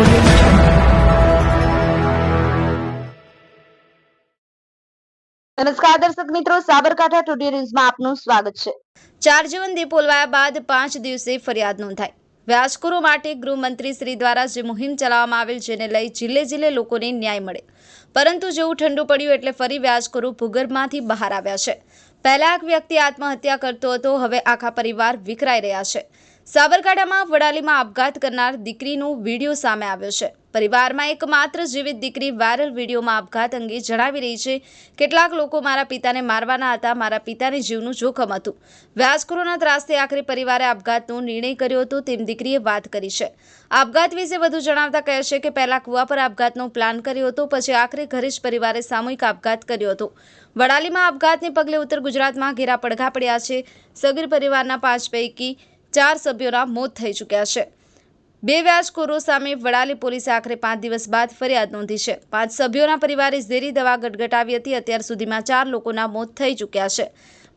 નમસ્કાર દર્શક મિત્રો, સાબરકાંઠા ટુડે ન્યૂઝમાં આપનું સ્વાગત છે. ચાર જીવન દીપોલવાયા બાદ પાંચ દિવસે ફરિયાદ નોંધાઈ. વ્યાજખોરો માટે ગૃહમંત્રી શ્રી દ્વારા જે મુહિમ ચલાવવામાં આવેલ જેને લઈ જિલ્લે જિલ્લે લોકોને ન્યાય મળે. પરંતુ જેવું ઠંડુ પડ્યું એટલે ફરી વ્યાજખોરો ભૂગર્ભમાંથી બહાર આવ્યા છે. પહેલા એક વ્યક્તિ આત્મહત્યા કરતો હતો, હવે આખા પરિવાર વિકરાઈ રહ્યા છે. સાબરકાંઠામાં વડાલીમાં આપઘાત કરનાર દીકરીનો વીડિયો સામે આવ્યો છે. પરિવારમાં એકમાત્ર જીવિત દીકરી વાયરલ વિડીયોમાં આપઘાત અંગે જણાવી રહી છે. કેટલાક લોકો મારા પિતાને મારવાના હતા, મારા પિતાને જીવનું જોખમ હતું. વ્યાજખોરોના ત્રાસથી આખરે પરિવારે આપઘાતનો નિર્ણય કર્યો હતો તેમ દીકરીએ વાત કરી છે. આપઘાત વિશે વધુ જણાવતા કહે છે કે પહેલા કુવા પર આપઘાતનો પ્લાન કર્યો હતો, પછી આખરે ઘરે જ પરિવારે સામૂહિક આપઘાત કર્યો હતો. વડાલીમાં આપઘાતને પગલે ઉત્તર ગુજરાતમાં ઘેરા પડઘા પડ્યા છે. સગીર પરિવારના પાંચ પૈકી ચાર સભ્યોના મોત થઈ ચૂક્યા છે. બે વ્યાજખોરો સામે વડાલી પોલીસે આખરે પાંચ દિવસ બાદ ફરિયાદ નોંધી છે. પાંચ સભ્યોના પરિવારે ઝેરી દવા ગટગટાવી હતી. અત્યાર સુધીમાં ચાર લોકોના મોત થઈ ચૂક્યા છે.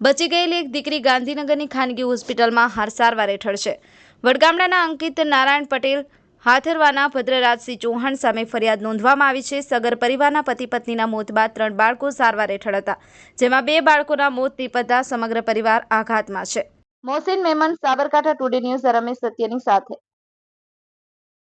બચી ગયેલી એક દીકરી ગાંધીનગરની ખાનગી હોસ્પિટલમાં હાર સારવાર હેઠળ છે. વડગામડાના અંકિત નારાયણ પટેલ હાથરવાના ભદ્રરાજસિંહ ચૌહાણ સામે ફરિયાદ નોંધવામાં આવી છે. સગર પરિવારના પતિ પત્નીના મોત બાદ ત્રણ બાળકો સારવાર હેઠળ હતા, જેમાં બે બાળકોના મોત નીપજતા સમગ્ર પરિવાર આઘાતમાં છે. મોહસિન મેમન સાબરકાંઠા ટુડે ન્યૂઝ રમેશ સત્યની સાથે